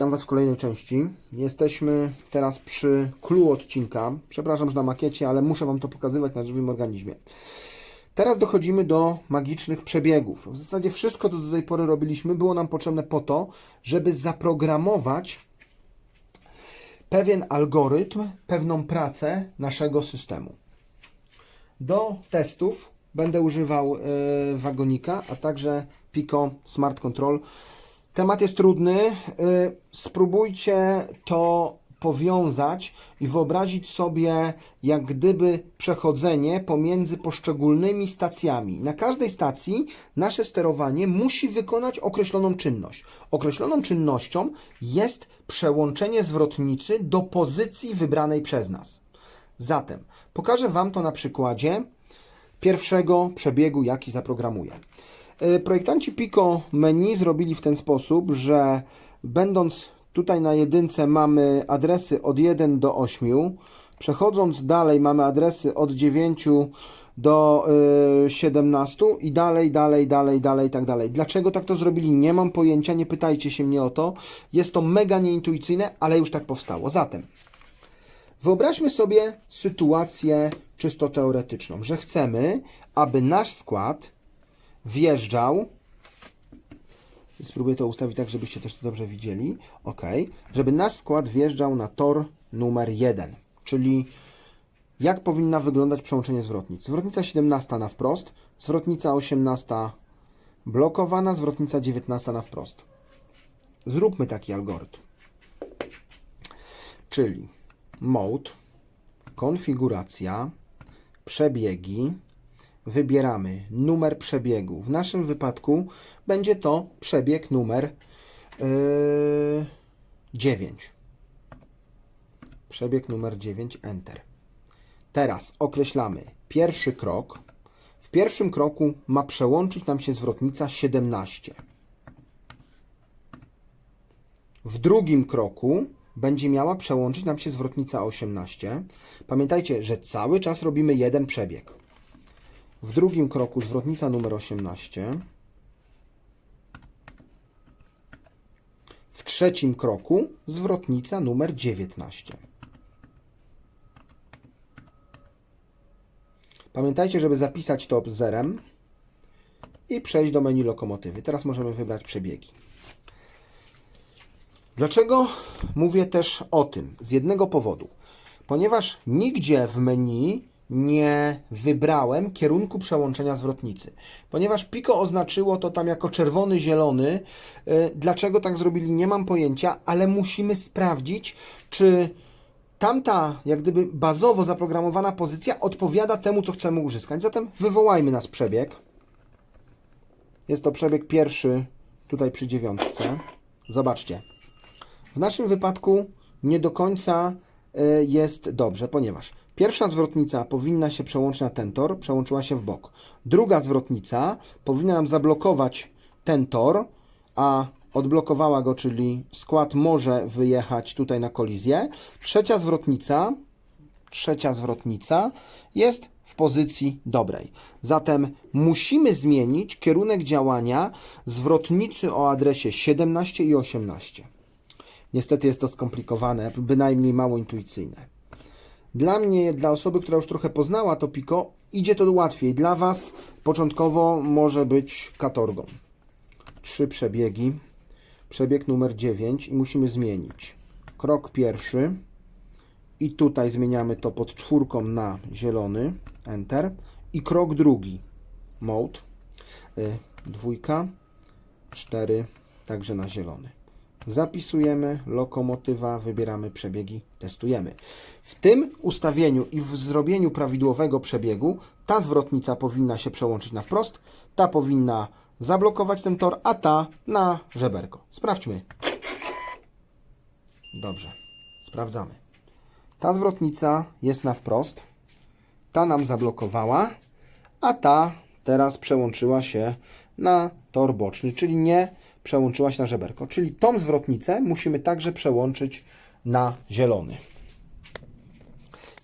Witam Was w kolejnej części. Jesteśmy teraz przy clue odcinka. Przepraszam, że na makiecie, ale muszę Wam to pokazywać na żywym organizmie. Teraz dochodzimy do magicznych przebiegów. W zasadzie wszystko, co do tej pory robiliśmy, było nam potrzebne po to, żeby zaprogramować pewien algorytm, pewną pracę naszego systemu. Do testów będę używał e, wagonika, a także Pico Smart Control. Temat jest trudny. e, Spróbujcie to powiązać i wyobrazić sobie, jak gdyby przechodzenie pomiędzy poszczególnymi stacjami. Na każdej stacji nasze sterowanie musi wykonać określoną czynność. Określoną czynnością jest przełączenie zwrotnicy do pozycji wybranej przez nas. Zatem pokażę Wam to na przykładzie pierwszego przebiegu, jaki zaprogramuję. E, Projektanci Pico menu zrobili w ten sposób, że będąc tutaj na jedynce mamy adresy od 1 do 8, przechodząc dalej mamy adresy od 9 do y, 17 i dalej, dalej, dalej, dalej tak dalej. Dlaczego tak to zrobili? Nie mam pojęcia, nie pytajcie się mnie o to. Jest to mega nieintuicyjne, ale już tak powstało. Zatem Wyobraźmy sobie sytuację czysto teoretyczną, że chcemy, aby nasz skład wjeżdżał. Spróbuję to ustawić tak, żebyście też to dobrze widzieli. Ok. Żeby nasz skład wjeżdżał na tor numer 1, czyli jak powinna wyglądać przełączenie zwrotnic. Zwrotnica 17 na wprost, zwrotnica 18 blokowana, zwrotnica 19 na wprost. Zróbmy taki algorytm. Czyli mode, konfiguracja, przebiegi. Wybieramy numer przebiegu. W naszym wypadku będzie to przebieg numer yy, 9. Przebieg numer 9, Enter. Teraz określamy pierwszy krok. W pierwszym kroku ma przełączyć nam się zwrotnica 17. W drugim kroku będzie miała przełączyć nam się zwrotnica 18. Pamiętajcie, że cały czas robimy jeden przebieg. W drugim kroku zwrotnica numer 18. W trzecim kroku zwrotnica numer 19. Pamiętajcie, żeby zapisać to zerem i przejść do menu lokomotywy. Teraz możemy wybrać przebiegi. Dlaczego mówię też o tym? Z jednego powodu. Ponieważ nigdzie w menu nie wybrałem kierunku przełączenia zwrotnicy. Ponieważ Pico oznaczyło to tam jako czerwony, zielony. Y, Dlaczego tak zrobili, nie mam pojęcia, ale musimy sprawdzić, czy tamta, jak gdyby bazowo zaprogramowana pozycja odpowiada temu, co chcemy uzyskać. Zatem wywołajmy nas przebieg. Jest to przebieg pierwszy tutaj przy dziewiątce. Zobaczcie. W naszym wypadku nie do końca y, jest dobrze, ponieważ pierwsza zwrotnica powinna się przełączyć na ten tor, przełączyła się w bok. Druga zwrotnica powinna nam zablokować ten tor, a odblokowała go, czyli skład może wyjechać tutaj na kolizję. Trzecia zwrotnica, trzecia zwrotnica jest w pozycji dobrej. Zatem musimy zmienić kierunek działania zwrotnicy o adresie 17 i 18. Niestety jest to skomplikowane, bynajmniej mało intuicyjne. Dla mnie, dla osoby, która już trochę poznała to Pico, idzie to łatwiej. Dla Was początkowo może być katorgą. Trzy przebiegi. Przebieg numer 9 i musimy zmienić. Krok pierwszy. I tutaj zmieniamy to pod czwórką na zielony. Enter. I krok drugi. Mode. Y, dwójka. Cztery. Także na zielony. Zapisujemy, lokomotywa, wybieramy przebiegi, testujemy. W tym ustawieniu i w zrobieniu prawidłowego przebiegu ta zwrotnica powinna się przełączyć na wprost, ta powinna zablokować ten tor, a ta na żeberko. Sprawdźmy. Dobrze, sprawdzamy. Ta zwrotnica jest na wprost, ta nam zablokowała, a ta teraz przełączyła się na tor boczny, czyli nie przełączyła się na żeberko. Czyli tą zwrotnicę musimy także przełączyć na zielony.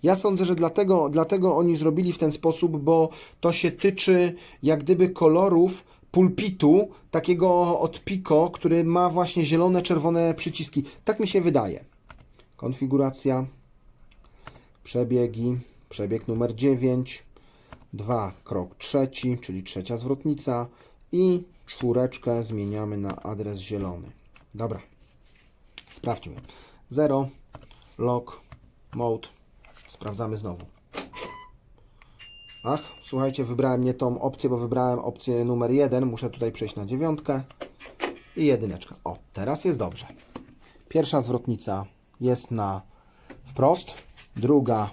Ja sądzę, że dlatego, dlatego oni zrobili w ten sposób, bo to się tyczy jak gdyby kolorów pulpitu, takiego od Pico, który ma właśnie zielone, czerwone przyciski. Tak mi się wydaje. Konfiguracja, przebiegi, przebieg numer 9, 2, krok trzeci, czyli trzecia zwrotnica i czwóreczkę zmieniamy na adres zielony. Dobra, sprawdźmy. 0, lock, mode, sprawdzamy znowu. Ach, słuchajcie, wybrałem nie tą opcję, bo wybrałem opcję numer 1. Muszę tutaj przejść na dziewiątkę i jedyneczkę. O, teraz jest dobrze. Pierwsza zwrotnica jest na wprost, druga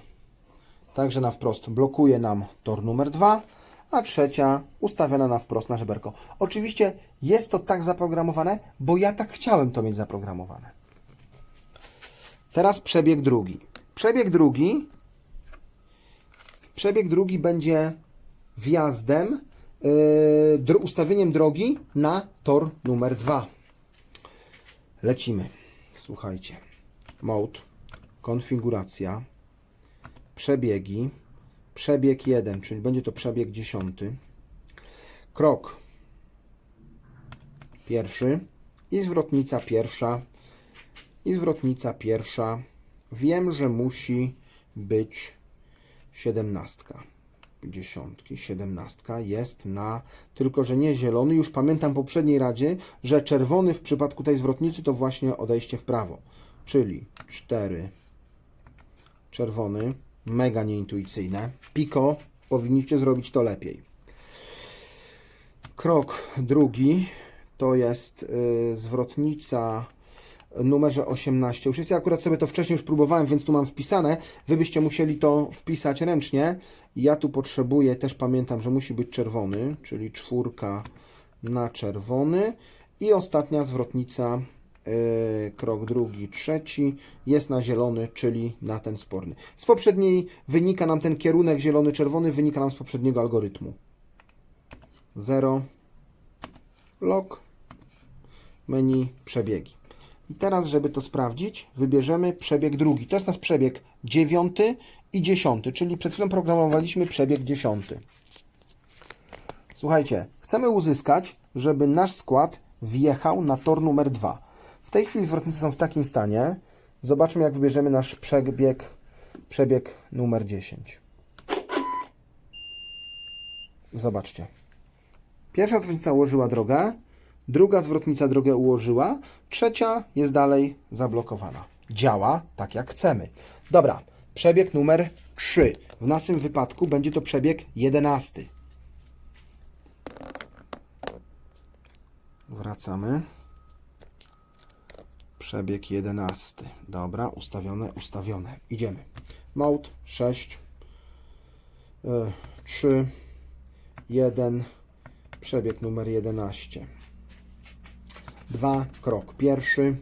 także na wprost blokuje nam tor numer 2, a trzecia ustawiona na wprost na żeberko. Oczywiście jest to tak zaprogramowane, bo ja tak chciałem to mieć zaprogramowane. Teraz przebieg drugi. Przebieg drugi Przebieg drugi będzie wjazdem, yy, ustawieniem drogi na tor numer 2. Lecimy. Słuchajcie. Mode, konfiguracja, przebiegi, przebieg 1, czyli będzie to przebieg 10. Krok pierwszy i zwrotnica pierwsza i zwrotnica pierwsza. Wiem, że musi być siedemnastka. Dziesiątki, siedemnastka jest na, tylko że nie zielony. Już pamiętam w poprzedniej radzie, że czerwony w przypadku tej zwrotnicy to właśnie odejście w prawo. Czyli 4 czerwony, mega nieintuicyjne. Piko, powinniście zrobić to lepiej. Krok drugi to jest y, zwrotnica numerze 18. Już jest, ja akurat sobie to wcześniej już próbowałem, więc tu mam wpisane. Wy byście musieli to wpisać ręcznie. Ja tu potrzebuję, też pamiętam, że musi być czerwony, czyli czwórka na czerwony. I ostatnia zwrotnica, yy, krok drugi, trzeci, jest na zielony, czyli na ten sporny. Z poprzedniej wynika nam ten kierunek zielony-czerwony, wynika nam z poprzedniego algorytmu. 0, lock, menu, przebiegi. I teraz, żeby to sprawdzić, wybierzemy przebieg drugi. To jest nasz przebieg dziewiąty i dziesiąty, czyli przed chwilą programowaliśmy przebieg dziesiąty. Słuchajcie, chcemy uzyskać, żeby nasz skład wjechał na tor numer 2. Tej chwili zwrotnice są w takim stanie. Zobaczmy, jak wybierzemy nasz przebieg, przebieg numer 10. Zobaczcie. Pierwsza zwrotnica ułożyła drogę, druga zwrotnica drogę ułożyła, trzecia jest dalej zablokowana. Działa tak jak chcemy. Dobra, przebieg numer 3. W naszym wypadku będzie to przebieg 11. Wracamy. Przebieg 11. Dobra, ustawione, ustawione. Idziemy. Mode 6, 3, 1, przebieg numer 11. 2, krok pierwszy,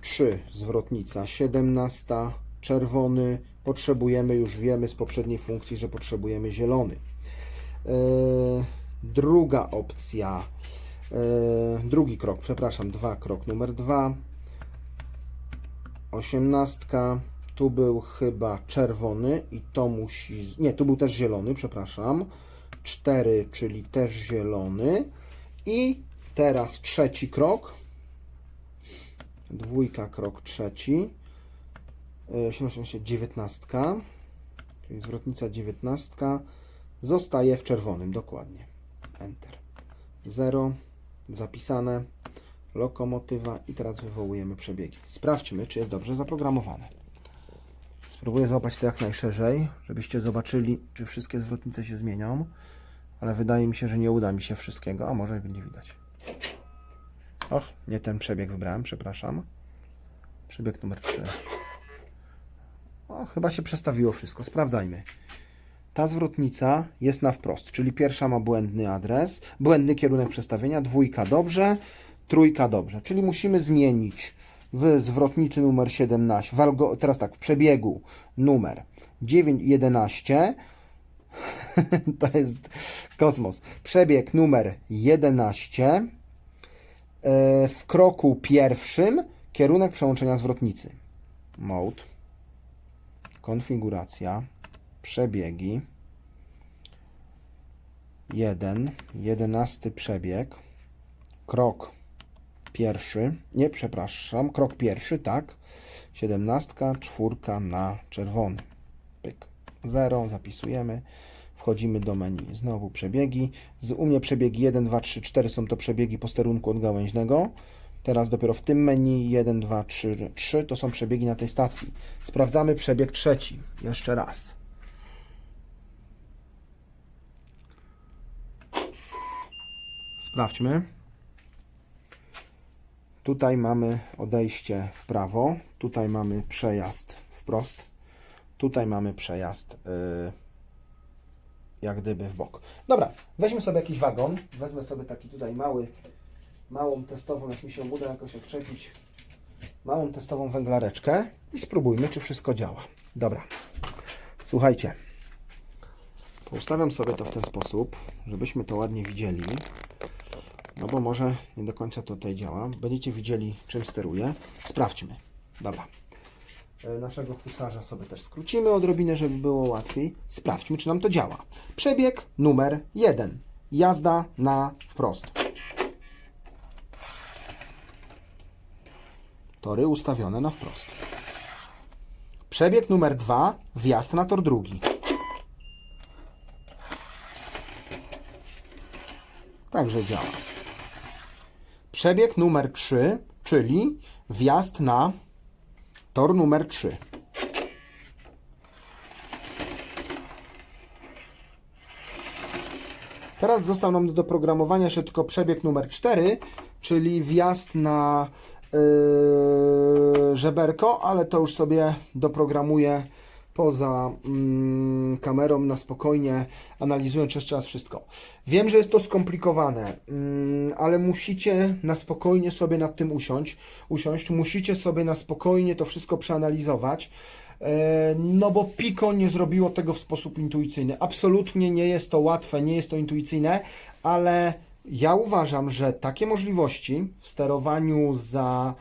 3, zwrotnica 17, czerwony, potrzebujemy, już wiemy z poprzedniej funkcji, że potrzebujemy zielony. E, Druga opcja, e, drugi krok, przepraszam, 2, krok numer 2, 18, tu był chyba czerwony i to musi, nie, tu był też zielony, przepraszam, 4, czyli też zielony i Teraz trzeci krok. Dwójka, krok trzeci. 19, czyli zwrotnica 19 zostaje w czerwonym, dokładnie. Enter. 0, zapisane, lokomotywa i teraz wywołujemy przebiegi. Sprawdźmy, czy jest dobrze zaprogramowane. Spróbuję złapać to jak najszerzej, żebyście zobaczyli, czy wszystkie zwrotnice się zmienią, ale wydaje mi się, że nie uda mi się wszystkiego, a może będzie widać. Och, nie ten przebieg wybrałem, przepraszam. Przebieg numer 3. O, chyba się przestawiło wszystko. Sprawdzajmy. Ta zwrotnica jest na wprost, czyli pierwsza ma błędny adres, błędny kierunek przestawienia, dwójka dobrze, trójka dobrze. Czyli musimy zmienić w zwrotnicy numer 17, w algo, teraz tak, w przebiegu numer 911, to jest kosmos, przebieg numer 11, E, w kroku pierwszym kierunek przełączenia zwrotnicy. Mode, konfiguracja, przebiegi, 1, 11 przebieg, krok pierwszy, nie przepraszam, krok pierwszy, tak, 17, czwórka na czerwony, pyk, 0, zapisujemy, wchodzimy do menu, znowu przebiegi, z, u mnie przebiegi 1, 2, 3, 4 są to przebiegi posterunku odgałęźnego, teraz dopiero w tym menu 1, 2, 3, 3 to są przebiegi na tej stacji, sprawdzamy przebieg trzeci, jeszcze raz. Sprawdźmy. Tutaj mamy odejście w prawo, tutaj mamy przejazd wprost, tutaj mamy przejazd yy, jak gdyby w bok. Dobra, weźmy sobie jakiś wagon. Wezmę sobie taki tutaj mały, małą testową, jak mi się uda jakoś odczepić, małą testową węglareczkę i spróbujmy, czy wszystko działa. Dobra, słuchajcie. Poustawiam sobie to w ten sposób, żebyśmy to ładnie widzieli. No bo może nie do końca to tutaj działa. Będziecie widzieli, czym steruję. Sprawdźmy. Dobra. E, Naszego husarza sobie też skrócimy odrobinę, żeby było łatwiej. Sprawdźmy, czy nam to działa. Przebieg numer 1. Jazda na wprost. Tory ustawione na wprost. Przebieg numer 2. Wjazd na tor drugi. Także działa. Przebieg numer 3, czyli wjazd na tor numer 3. Teraz został nam do doprogramowania jeszcze tylko przebieg numer 4, czyli wjazd na yy, żeberko, ale to już sobie doprogramuję poza mm, kamerą na spokojnie, analizując jeszcze raz wszystko. Wiem, że jest to skomplikowane, mm, ale musicie na spokojnie sobie nad tym usiąść, usiąść, musicie sobie na spokojnie to wszystko przeanalizować. E, No bo Pico nie zrobiło tego w sposób intuicyjny. Absolutnie nie jest to łatwe, nie jest to intuicyjne, ale ja uważam, że takie możliwości w sterowaniu za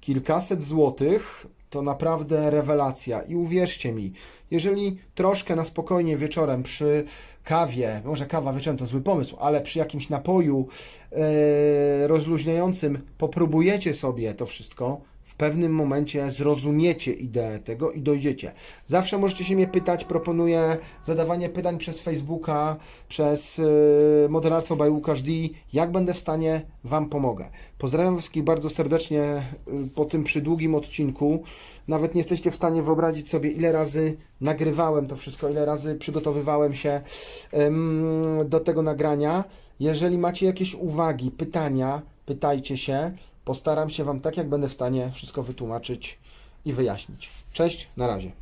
kilkaset złotych to naprawdę rewelacja. I uwierzcie mi, jeżeli troszkę na spokojnie wieczorem przy kawie, może kawa wieczorem to zły pomysł, ale przy jakimś napoju e, rozluźniającym popróbujecie sobie to wszystko, w pewnym momencie zrozumiecie ideę tego i dojdziecie. Zawsze możecie się mnie pytać, proponuję zadawanie pytań przez Facebooka, przez yy, moderactwo by Łukasz D. Jak będę w stanie, Wam pomogę. Pozdrawiam wszystkich bardzo serdecznie yy, po tym przydługim odcinku. Nawet nie jesteście w stanie wyobrazić sobie, ile razy nagrywałem to wszystko, ile razy przygotowywałem się do tego nagrania. Jeżeli macie jakieś uwagi, pytania, pytajcie się. Postaram się Wam tak, jak będę w stanie, wszystko wytłumaczyć i wyjaśnić. Cześć, na razie.